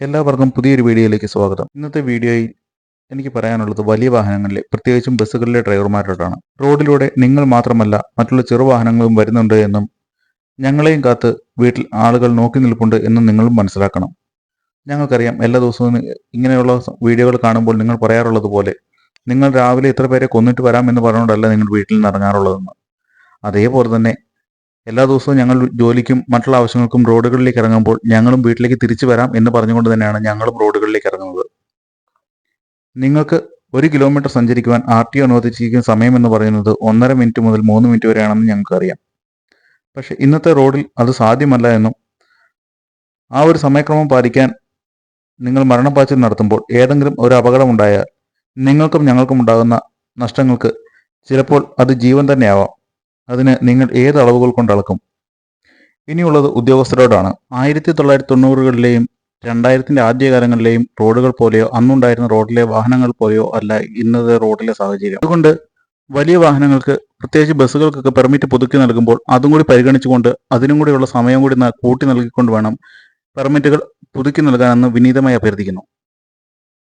എല്ലാവർക്കും പുതിയൊരു വീഡിയോയിലേക്ക് സ്വാഗതം. ഇന്നത്തെ വീഡിയോയിൽ എനിക്ക് പറയാനുള്ളത് വലിയ വാഹനങ്ങളിലെ പ്രത്യേകിച്ചും ബസ്സുകളിലെ ഡ്രൈവർമാരോടാണ്. റോഡിലൂടെ നിങ്ങൾ മാത്രമല്ല മറ്റുള്ള ചെറുവാഹനങ്ങളും വരുന്നുണ്ട് എന്നും ഞങ്ങളെയും കാത്ത് വീട്ടിൽ ആളുകൾ നോക്കി നിൽപ്പുണ്ട് എന്നും നിങ്ങളും മനസ്സിലാക്കണം. ഞങ്ങൾക്കറിയാം എല്ലാ ദിവസവും ഇങ്ങനെയുള്ള വീഡിയോകൾ കാണുമ്പോൾ നിങ്ങൾ പറയാറുള്ളത് പോലെ നിങ്ങൾ രാവിലെ ഇത്ര പേരെ കൊന്നിട്ട് വരാം എന്ന് പറഞ്ഞുകൊണ്ടല്ല നിങ്ങൾ വീട്ടിൽ നിന്ന് ഇറങ്ങാറുള്ളതെന്ന് അതേപോലെ തന്നെ എല്ലാ ദിവസവും ഞങ്ങൾ ജോലിക്കും മറ്റുള്ള ആവശ്യങ്ങൾക്കും റോഡുകളിലേക്ക് ഇറങ്ങുമ്പോൾ ഞങ്ങളും വീട്ടിലേക്ക് തിരിച്ചു വരാം എന്ന് പറഞ്ഞുകൊണ്ട് തന്നെയാണ് ഞങ്ങളും റോഡുകളിലേക്ക് ഇറങ്ങുന്നത്. നിങ്ങൾക്ക് ഒരു കിലോമീറ്റർ സഞ്ചരിക്കുവാൻ ആർ ടി അനുവദിച്ചിരിക്കുന്ന സമയം എന്ന് പറയുന്നത് ഒന്നര മിനിറ്റ് മുതൽ മൂന്ന് മിനിറ്റ് വരെയാണെന്ന് ഞങ്ങൾക്ക് അറിയാം പക്ഷെ ഇന്നത്തെ റോഡിൽ അത് സാധ്യമല്ല എന്നും ആ ഒരു സമയക്രമം പാലിക്കാൻ നിങ്ങൾ മരണപ്പാച്ചിൽ നടത്തുമ്പോൾ ഏതെങ്കിലും ഒരു അപകടമുണ്ടായാൽ നിങ്ങൾക്കും ഞങ്ങൾക്കും ഉണ്ടാകുന്ന നഷ്ടങ്ങൾക്ക് ചിലപ്പോൾ അത് ജീവൻ തന്നെയാവാം അതിന് നിങ്ങൾ ഏത് അളവുകൾ കൊണ്ട് അളക്കും? ഇനിയുള്ളത് ഉദ്യോഗസ്ഥരോടാണ്. ആയിരത്തി തൊള്ളായിരത്തി തൊണ്ണൂറുകളിലെയും രണ്ടായിരത്തിന്റെ ആദ്യകാലങ്ങളിലെയും റോഡുകൾ പോലെയോ അന്നുണ്ടായിരുന്ന റോഡിലെ വാഹനങ്ങൾ പോലെയോ അല്ല ഇന്നത്തെ റോഡിലെ സാഹചര്യം. അതുകൊണ്ട് വലിയ വാഹനങ്ങൾക്ക് പ്രത്യേകിച്ച് ബസ്സുകൾക്കൊക്കെ പെർമിറ്റ് പുതുക്കി നൽകുമ്പോൾ അതും കൂടി പരിഗണിച്ചുകൊണ്ട് അതിനും കൂടിയുള്ള സമയം കൂടി കൂട്ടി നൽകിക്കൊണ്ട് വേണം പെർമിറ്റുകൾ പുതുക്കി നൽകാനെന്ന് വിനീതമായി അഭ്യർത്ഥിക്കുന്നു.